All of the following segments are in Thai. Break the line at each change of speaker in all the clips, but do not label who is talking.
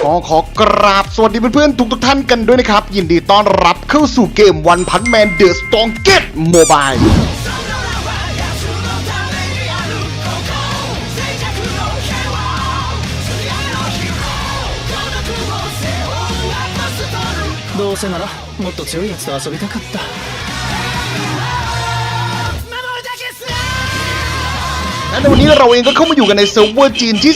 ขอขอกราบสวัสดีเพื่อนๆทุกทุกๆท่านกันด้วยนะครับ ยินดีต้อนรับเข้าสู่เกมวันพันแมนเดอะสตองเก็ตโมบาย
どうせならもっと強いやつと遊びたかった
และในวันนี้เราเองก็เข้ามาอยู่กันในเซิร์ฟเวอร์จีนที่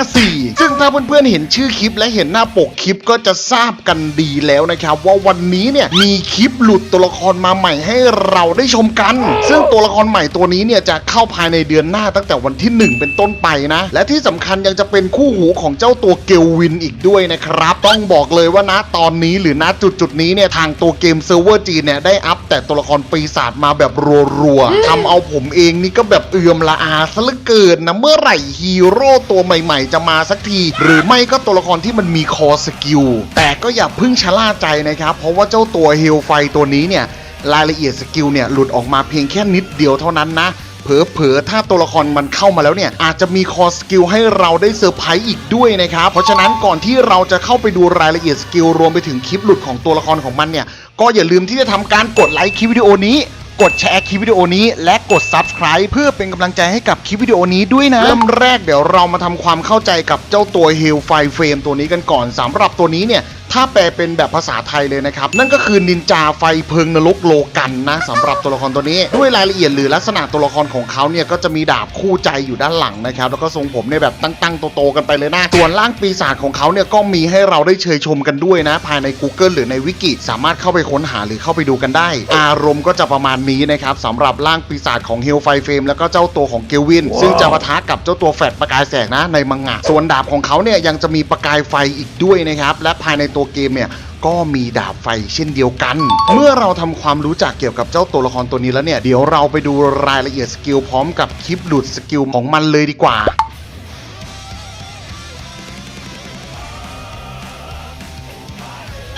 054 ซึ่งถ้าเพื่อนๆเห็นชื่อคลิปและเห็นหน้าปกคลิปก็จะทราบกันดีแล้วนะครับ ว่าวันนี้เนี่ยมีคลิปหลุดตัวละครมาใหม่ให้เราได้ชมกัน ซึ่งตัวละครใหม่ตัวนี้เนี่ยจะเข้าภายในเดือนหน้าตั้งแต่วันที่ 1 เป็นต้นไปนะ และที่สำคัญยังจะเป็นคู่หูของเจ้าตัวเกลวินอีกด้วยนะครับ ต้องบอกเลยว่านะตอนนี้หรือณจุดจุดๆนี้เนี่ยทางตัวเกมเซิร์ฟเวอร์จีนเนี่ยได้อัพแต่ตัวละครปีศาจมาแบบรัวๆทำเอาผมเองนี่ก็แบบเอือมละอาซะเหลือเกินนะเมื่อไหร่ฮีโร่ตัวใหม่ๆ จะมาสักที หรือไม่ก็ตัวละครที่มันมีคอสกิลแต่ก็อย่าเพึ่งชะล่าใจนะครับ เพราะว่าเจ้าตัวเฮลไฟตัวนี้เนี่ยรายละเอียดสกิลเนี่ยหลุดออกมาเพียงแค่นิดเดียวเท่านั้นนะเผลอๆ ถ้าตัวละครมันเข้ามาแล้วเนี่ย อาจจะมีคอสกิลให้เราได้เซอร์ไพรส์อีกด้วยนะครับ เพราะฉะนั้นก่อนที่เราจะเข้าไปดูรายละเอียดสกิลรวมไปถึงคลิปหลุดของตัวละครของมันเนี่ย ก็อย่าลืมที่จะทำการกดไลค์คลิปวิดีโอนี้ กดแชร์คลิปวิดีโอนี้ และกด Subscribe เพื่อเป็นกำลังใจให้กับคลิปวิดีโอนี้ด้วยนะ เริ่มแรกเดี๋ยวเรามาทำความเข้าใจกับเจ้าตัว Hail Fire Frame ตัวนี้กันก่อนสำหรับตัวนี้เนี่ย ถ้าแปลเป็นแบบภาษาไทยเลยนะครับ นั่นก็คือนินจาไฟเพิงนรกโลกันนะสำหรับตัวละครตัวนี้ ด้วยรายละเอียดหรือลักษณะตัวละครของเขาเนี่ยก็จะมีดาบคู่ใจอยู่ด้านหลังนะครับ แล้วก็ทรงผมเนี่ยแบบตั้งๆโตๆกันไปเลยนะ ส่วนร่างปีศาจของเขาเนี่ยก็มีให้เราได้เชยชมกันด้วยนะ ภายใน Google หรือในวิกิสามารถเข้าไปค้นหาหรือเข้าไปดูกันได้ อารมณ์ก็จะประมาณนี้นะครับสำหรับร่างปีศาจของเฮลไฟเฟมแล้วก็เจ้าตัวของเกลวิน ซึ่งจะปะทะกับเจ้าตัวแฟดประกายแสงนะในมังงะส่วนดาบของเขาเนี่ยยังจะมีประกายไฟอีกด้วยนะครับและภายในตัวเกมเนี่ยก็มีดาบไฟเช่นเดียวกัน เมื่อเราทำความรู้จักเกี่ยวกับเจ้าตัวละครตัวนี้แล้วเนี่ย เดี๋ยวเราไปดูรายละเอียดสกิลพร้อมกับคลิปหลุดสกิลของมันเลยดีกว่า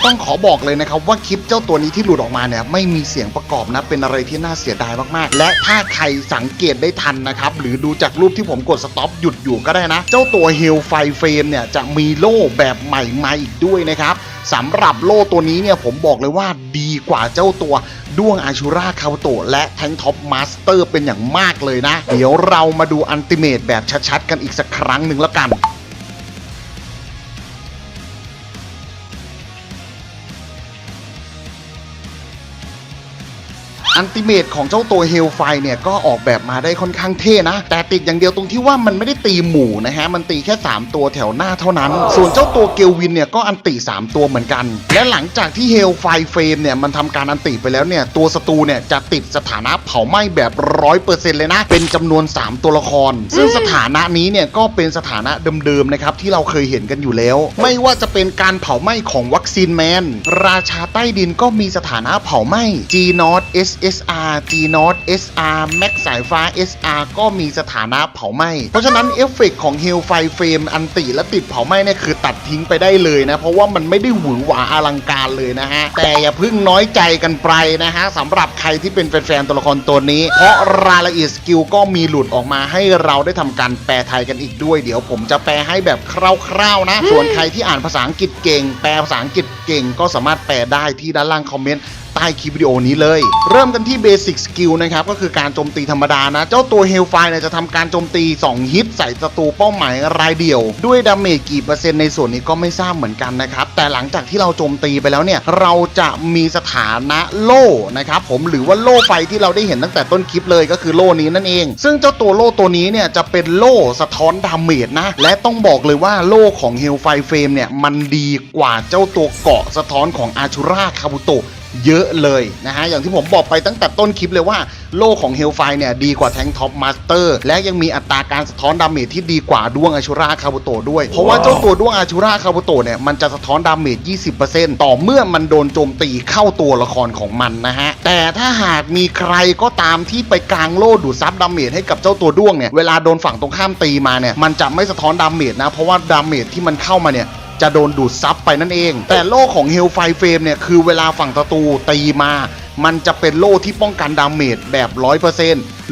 ต้องขอบอกเลยนะครับว่าคลิปเจ้าตัวนี้ที่หลุดออกมาเนี่ยไม่มีเสียงประกอบนะเป็นอะไรที่น่าเสียดายมากๆ และถ้าใครสังเกตได้ทันนะครับหรือดูจากรูปที่ผมกดสต็อปหยุดอยู่ก็ได้นะ เจ้าตัวเฮลไฟเฟรมเนี่ยจะมีโล่แบบใหม่มาอีกด้วยนะครับสำหรับโล่ตัวนี้เนี่ยผมบอกเลยว่าดีกว่าเจ้าตัวด้วงอาชูราคาโตและแทงท็อปมาสเตอร์เป็นอย่างมากเลยนะ เดี๋ยวเรามาดูอันติเมตแบบชัดๆ กันอีกสักครั้งหนึ่งแล้วกัน อันติเมตของเจ้าตัวเฮลไฟเนี่ยก็ออกแบบมาได้ค่อนข้างเท่นะ แต่ติดอย่างเดียวตรงที่ว่ามันไม่ได้ตีหมู่นะฮะ มันตีแค่ 3 ตัวแถวหน้าเท่านั้น ส่วนเจ้าตัวเกลวินเนี่ยก็อันติ 3 ตัวเหมือนกัน และหลังจากที่เฮลไฟเฟรมเนี่ยมันทำการอันติไปแล้วเนี่ยตัวศัตรูเนี่ยจะติดสถานะเผาไหม้แบบร้อยเปอร์เซ็นต์เลยนะ เป็นจำนวน 3 ตัวละคร ซึ่งสถานะนี้เนี่ยก็เป็นสถานะเดิมๆนะครับที่เราเคยเห็นกันอยู่แล้ว ไม่ว่าจะเป็นการเผาไหม้ของวัคซีนแมนราชาใต้ดินก็มีสถานะเผาไหม้ G n o t SSR G n o t SR Max สายฟ้า SR ก็มีสถานะเผาไหม้ เพราะฉะนั้นเอฟเฟกต์ของ Hell Fire Frame อันติและติดเผาไหม้เนี่ยคือตัดทิ้งไปได้เลยนะ เพราะว่ามันไม่ได้หวือหวาอลังการเลยนะฮะ แต่อย่าเพิ่งน้อยใจกันไปนะฮะสำหรับใครที่เป็นแฟนๆตัวละครตัวนี้ เพราะรายละเอียดสกิลก็มีหลุดออกมาให้เราได้ทำการแปลไทยกันอีกด้วย เดี๋ยวผมจะแปลให้แบบคร่าวๆนะ ส่วนใครที่อ่านภาษาอังกฤษเก่ง แปลภาษาอังกฤษเก่งก็สามารถแปลได้ที่ด้านล่างคอมเมนต์ ใต้คลิปวิดีโอนี้เลย เริ่มกันที่เบสิกสกิลนะครับ ก็คือการโจมตีธรรมดานะ เจ้าตัวเฮลไฟเนี่ยจะทำการโจมตี 2 ฮิตใส่ศัตรูเป้าหมายรายเดียว ด้วยดาเมจกี่เปอร์เซ็นต์ในส่วนนี้ก็ไม่ทราบเหมือนกันนะครับ แต่หลังจากที่เราโจมตีไปแล้วเนี่ย เราจะมีสถานะโล่นะครับผมหรือว่าโล่ไฟที่เราได้เห็นตั้งแต่ต้นคลิปเลยก็คือโล่นี้นั่นเอง ซึ่งเจ้าตัวโล่ตัวนี้เนี่ยจะเป็นโล่สะท้อนดาเมจนะ และต้องบอกเลยว่าโล่ของเฮลไฟเฟรมเนี่ยมันดีกว่าเจ้าตัวเกาะสะท้อนของอาชูราคาบุโตะ เยอะเลยนะฮะ อย่างที่ผมบอกไปตั้งแต่ต้นคลิปเลยว่าโล่ของเฮลไฟเนี่ยดีกว่าแทงท็อปมาสเตอร์และยังมีอัตราการสะท้อนดาเมจที่ดีกว่าด้วงอาชูราคาบุโตด้วย เพราะว่าเจ้าตัวด้วงอาชูราคาบุโตเนี่ยมันจะสะท้อนดาเมจ 20%ต่อเมื่อมันโดนโจมตีเข้าตัวละครของมันนะฮะ แต่ถ้าหากมีใครก็ตามที่ไปกลางโล่ดูดซับดาเมจให้กับเจ้าตัวด้วงเนี่ยเวลาโดนฝั่งตรงข้ามตีมาเนี่ยมันจะไม่สะท้อนดาเมจนะเพราะว่าดาเมจที่มันเข้ามาเนี่ย จะโดนดูดซับไปนั่นเอง แต่โล่ของเฮลไฟเฟรมเนี่ยคือเวลาฝั่งศัตรูตีมา มันจะเป็นโล่ที่ป้องกันดาเมจแบบ 100%เ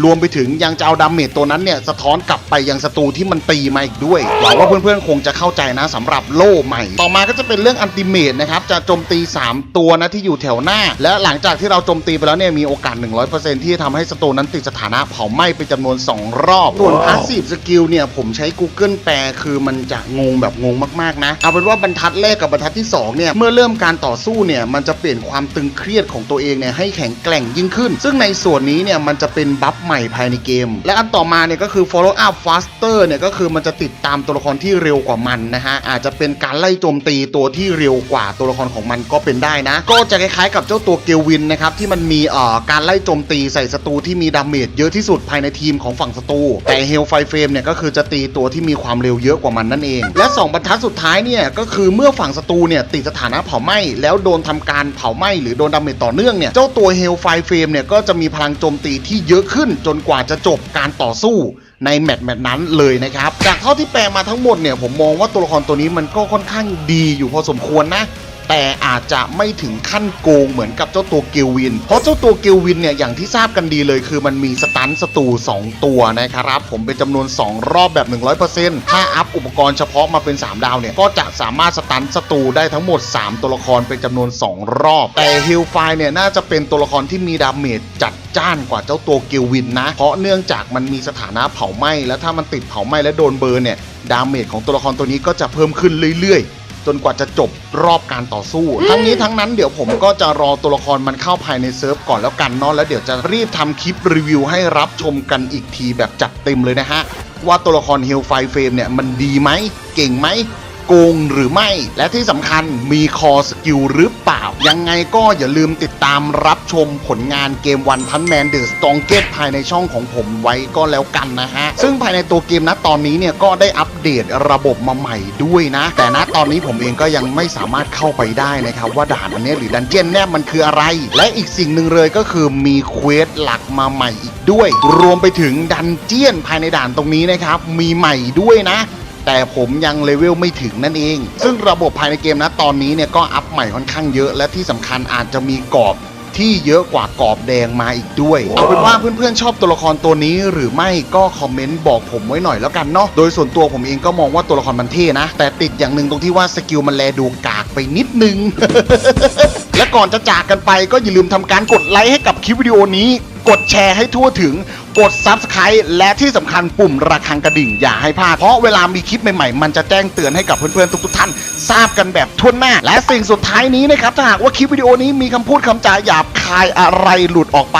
รวมไปถึงยังจะเอาดาเมจตัวนั้นเนี่ยสะท้อนกลับไปยังศัตรูที่มันตีมาอีกด้วยหวังว่าเพื่อนๆคงจะเข้าใจนะสำหรับโล่ใหม่ ต่อมาก็จะเป็นเรื่องอันติเมตนะครับจะโจมตี 3 ตัวนะที่อยู่แถวหน้า และหลังจากที่เราโจมตีไปแล้วเนี่ยมีโอกาส 100%ที่จะทำให้ศัตรูนั้นติดสถานะเผาไหม้เป็นจำนวน 2 รอบ ส่วนพาสซีฟสกิลเนี่ยผมใช้ Google แปลคือมันจะงงแบบงงมากๆนะ เอาเป็นว่าบรรทัดแรกกับบรรทัดที่ 2 เนี่ย เมื่อเริ่มการต่อสู้เนี่ย มันจะเปลี่ยนความตึงเครียดของตัวเองเนี่ยให้แข็งแกร่งยิ่งขึ้น ซึ่งในส่วนนี้เนี่ยมันจะเป็นบัฟใหม่ภายในเกม และอันต่อมาเนี่ยก็คือ follow up faster เนี่ยก็คือมันจะติดตามตัวละครที่เร็วกว่ามันนะฮะอาจจะเป็นการไล่โจมตีตัวที่เร็วกว่าตัวละครของมันก็เป็นได้นะ ก็จะคล้ายๆกับเจ้าตัวเกลวินนะครับที่มันมีเอ่อการไล่โจมตีใส่ศัตรูที่มีดาเมจเยอะที่สุดภายในทีมของฝั่งศัตรูแต่เฮลไฟเฟรมเนี่ยก็คือจะตีตัวที่มีความเร็วเยอะกว่ามันนั่นเอง และ 2 บรรทัดสุดท้ายเนี่ยก็คือเมื่อฝั่งศัตรูเนี่ยติดสถานะเผาไหม้แล้วโดนทำการเผาไหม้หรือโดนดาเมจต่อเนื่องเนี่ยเจ้าตัวเฮลไฟเฟรมเนี่ยก็จะมีพลังโจมตีที่เยอะขึ้นจนกว่าจะจบการต่อสู้ในแมตช์แมตช์นั้นเลยนะครับ จากเท่าที่แปลมาทั้งหมดเนี่ยผมมองว่าตัวละครตัวนี้มันก็ค่อนข้างดีอยู่พอสมควรนะ แต่อาจจะไม่ถึงขั้นโกงเหมือนกับเจ้าตัวเกลวิน เพราะเจ้าตัวเกลวินเนี่ยอย่างที่ทราบกันดีเลยคือมันมีสตันศัตรู2 ตัวนะครับผมเป็นจำนวน 2 รอบแบบ 100%ถ้าอัพอุปกรณ์เฉพาะมาเป็น 3 ดาวเนี่ยก็จะสามารถสตันศัตรูได้ทั้งหมด 3 ตัวละครเป็นจำนวน 2 รอบ แต่ฮิลไฟเนี่ยน่าจะเป็นตัวละครที่มีดาเมจจัดจ้านกว่าเจ้าตัวเกลวินนะ เพราะเนื่องจากมันมีสถานะเผาไหม้แล้วถ้ามันติดเผาไหม้และโดนเบิร์เนี่ยดาเมจของตัวละครตัวนี้ก็จะเพิ่มขึ้นเรื่อยๆ จนกว่าจะจบรอบการต่อสู้ ทั้งนี้ทั้งนั้นเดี๋ยวผมก็จะรอตัวละครมันเข้าภายในเซิร์ฟก่อนแล้วกันเนาะแล้วเดี๋ยวจะรีบทำคลิปรีวิวให้รับชมกันอีกทีแบบจัดเต็มเลยนะฮะว่าตัวละครเฮลไฟเฟรมเนี่ยมันดีไหมเก่งไหม โกงหรือไม่ และที่สำคัญมีคอสกิลหรือเปล่า ยังไงก็อย่าลืมติดตามรับชมผลงานเกมวันพันแมนเดอร์สตองเกตภายในช่องของผมไว้ก็แล้วกันนะฮะ ซึ่งภายในตัวเกมนะตอนนี้เนี่ยก็ได้อัปเดตระบบมาใหม่ด้วยนะ แต่ณตอนนี้ผมเองก็ยังไม่สามารถเข้าไปได้นะครับว่าด่านอันนี้หรือดันเจียนเนี่ยมันคืออะไร และอีกสิ่งหนึ่งเลยก็คือมีเควสหลักมาใหม่อีกด้วย รวมไปถึงดันเจียนภายในด่านตรงนี้นะครับมีใหม่ด้วยนะ แต่ผมยังเลเวลไม่ถึงนั่นเอง ซึ่งระบบภายในเกมนะตอนนี้เนี่ยก็อัพใหม่ค่อนข้างเยอะ และที่สำคัญอาจจะมีกรอบที่เยอะกว่ากรอบแดงมาอีกด้วย เอาเป็นว่าเพื่อนๆชอบตัวละครตัวนี้หรือไม่ก็คอมเมนต์บอกผมไว้หน่อยแล้วกันเนาะ โดยส่วนตัวผมเองก็มองว่าตัวละครมันเท่นะ แต่ติดอย่างหนึ่งตรงที่ว่าสกิลมันแลดูกากไปนิดนึง และก่อนจะจากกันไปก็อย่าลืมทำการกดไลค์ให้กับคลิปวิดีโอนี้ กดแชร์ให้ทั่วถึง กด Subscribe และที่สำคัญปุ่มระฆังกระดิ่งอย่าให้พลาด เพราะเวลามีคลิปใหม่ๆ มันจะแจ้งเตือนให้กับเพื่อนๆ ทุกๆท่าน ทราบกันแบบทั่วหน้า และสิ่งสุดท้ายนี้นะครับถ้าหากว่าคลิปวิดีโอนี้มีคำพูดคำจาหยาบคายอะไรหลุดออกไป